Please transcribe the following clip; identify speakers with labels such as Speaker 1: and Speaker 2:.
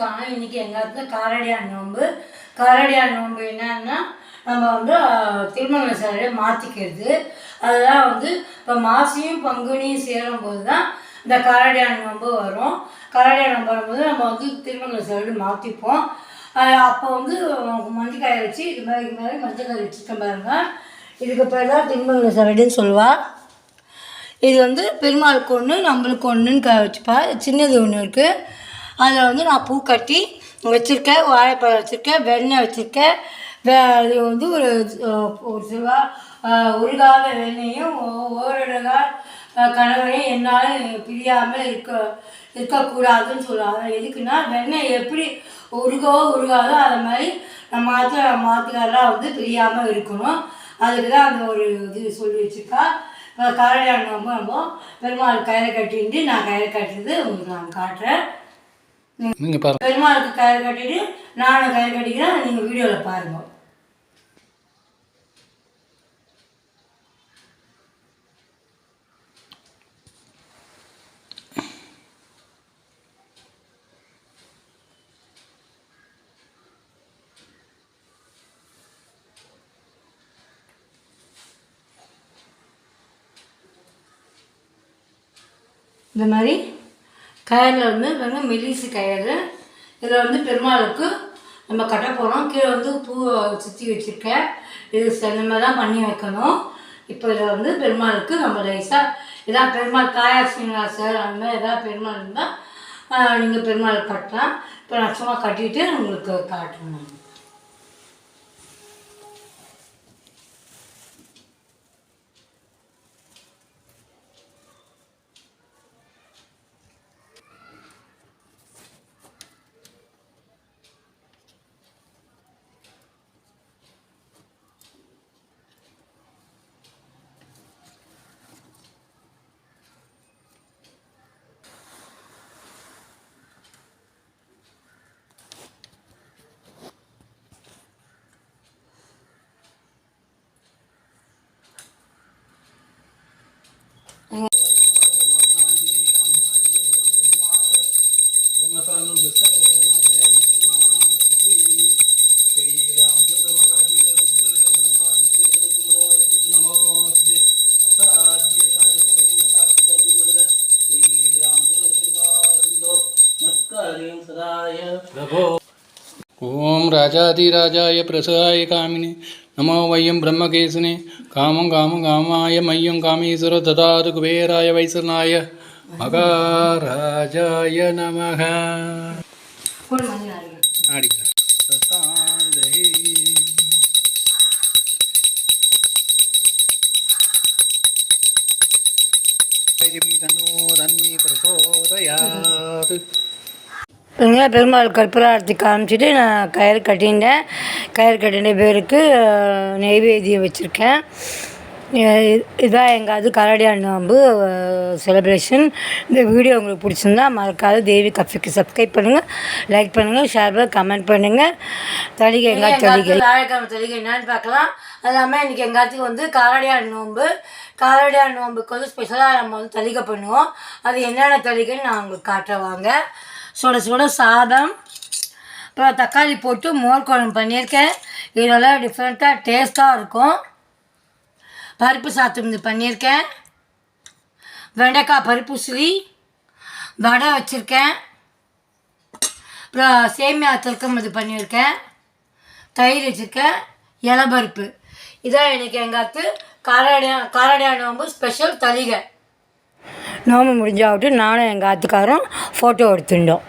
Speaker 1: நமஸ்காரம் இன்னைக்கு எங்கள் இடத்துல காரடியான் நோன்பு. காரடியார் நோன்பு என்னன்னா நம்ம வந்து திருமண சேலையை மாற்றிக்கிறது அதெல்லாம் வந்து இப்போ மாசியும் பங்குனியும் சேரும்போது தான் இந்த காரடியான் நோன்பு வரும். காரடியார் நோன்பு வரும்போது நம்ம வந்து திருமண சேலை மாற்றிப்போம் அப்போ வந்து மஞ்சள் காய வச்சு இது மாதிரி இது மாதிரி மஞ்சள் காய வச்சுருக்கேன் பாருங்க. இதுக்கு பேர் தான் திருமண சேலைன்னு சொல்லுவாள் இது வந்து பெருமாளுக்கு ஒன்று நம்மளுக்கு ஒன்றுன்னு க வச்சுப்பா. சின்னது ஒன்று இருக்குது அதில் வந்து நான் பூ கட்டி வச்சுருக்கேன் வாழைப்பழம் வச்சுருக்கேன் வெண்ணெய் வச்சுருக்கேன். வே அது வந்து ஒரு ஒரு சிவா உருகாத வெண்ணையும் ஓ- ஓரிடகால் கணவனையும் என்னால் பிரியாமல் இருக்க இருக்கக்கூடாதுன்னு சொல்லுவாங்க. எதுக்குன்னா வெண்ணெய் எப்படி உருகவோ உருகாதோ அதை மாதிரி நம்ம மாற்ற மாற்றுக்காரெலாம் வந்து பிரியாமல் இருக்கணும். அதுக்கு தான் அந்த ஒரு இது சொல்லி வச்சுருக்கா. இப்போ காரடியான ரொம்ப நம்ம பெருமாள் கயிறை கட்டின்ட்டு நான் கயிறை கட்டுறது உங்களுக்கு நான் காட்டுறேன்.
Speaker 2: நீங்கள் பாருங்க.
Speaker 1: பெருமாளுக்கு கயிறு கட்டிட்டு நானும் கயிறு கட்டிக்கிறேன் நீங்கள் வீடியோவில் பாருங்கள் இந்த மாதிரி கயரில் வந்து வெறும் மெலிசு கயிறு. இதில் வந்து பெருமாளுக்கு நம்ம கட்ட போகிறோம் கீழே வந்து பூ சுற்றி வச்சுருக்கேன். இது இந்த மாதிரி தான் பண்ணி வைக்கணும். இப்போ இதில் வந்து பெருமாளுக்கு நம்ம லைஸாக இதான் பெருமாள் தாயார் சீனிவாசர் அந்த மாதிரி எதாவது பெருமாள் இருந்தால் நீங்கள் பெருமாள் கட்டலாம். இப்போ நான் சும்மா கட்டிட்டு உங்களுக்கு காட்டுறேன். நான்.
Speaker 2: ஓம் ராஜாதிராஜாய பிரசாய காமினி நமோ வையம் பிரம்மகேசினே காமம் காமம் காமாய மையம் காமீஸ்வர ததாது குபேராய வைசனாய மகாராஜாய நமக
Speaker 1: கூட மஞ்சள் அரைக்கணும்.
Speaker 2: ஆடிக்கலாம் சசாந்தரி தன்னோ தன்னி பிரசோதயாது
Speaker 1: இங்கே பெருமாள் கற்பூராரத்தி காமிச்சிட்டு நான் கயிறு கட்டிட்டேன் கயிறு கட்டின பேருக்கு அஹ், நெய்வேத்தியம் வச்சுருக்கேன். இதான் எங்கள் அது கரடியான் நோம்பு செலிப்ரேஷன் இந்த வீடியோ உங்களுக்கு பிடிச்சிருந்தா மறக்காத தேவி கஃபிக்கு சப்ஸ்கிரைப் பண்ணுங்கள் லைக் பண்ணுங்கள் ஷேர் பண்ணி கமெண்ட் பண்ணுங்கள் தளிகை எங்கள் தளிகை? வியாழக்கிழமை தளிகை என்னன்னு பார்க்கலாம். அது இல்லாமல் இன்றைக்கி எங்காத்துக்கு வந்து காரடியான் நோம்பு காரடியான் நோம்புக்கு வந்து ஸ்பெஷலாக நம்ம வந்து தளிகை பண்ணுவோம். அது என்னென்ன தளிகைன்னு நான் உங்களுக்கு காட்டுறேன் வாங்க. சுட சுட சாதம் அப்புறம் தக்காளி போட்டு மோர் குழம்பு பண்ணியிருக்கேன். இதெல்லாம் டிஃப்ரெண்ட்டாக டேஸ்ட்டாக இருக்கும். பருப்பு சாத்தம் இது பண்ணியிருக்கேன். வெண்டைக்காய் பருப்பு உசிலி வடை வச்சுருக்கேன். அப்புறம் சேமியா திருக்கம் இது பண்ணியிருக்கேன். தயிர் வச்சுருக்கேன். இலை பருப்பு இதான் எனக்கு எங்காத்து காரடியா காரடியா நோம்பு ஸ்பெஷல் தலிகை நோம்பு முடிஞ்சாவிட்டு நானும் எங்கள் ஆத்துக்காரும் ஃபோட்டோ எடுத்துட்டோம்.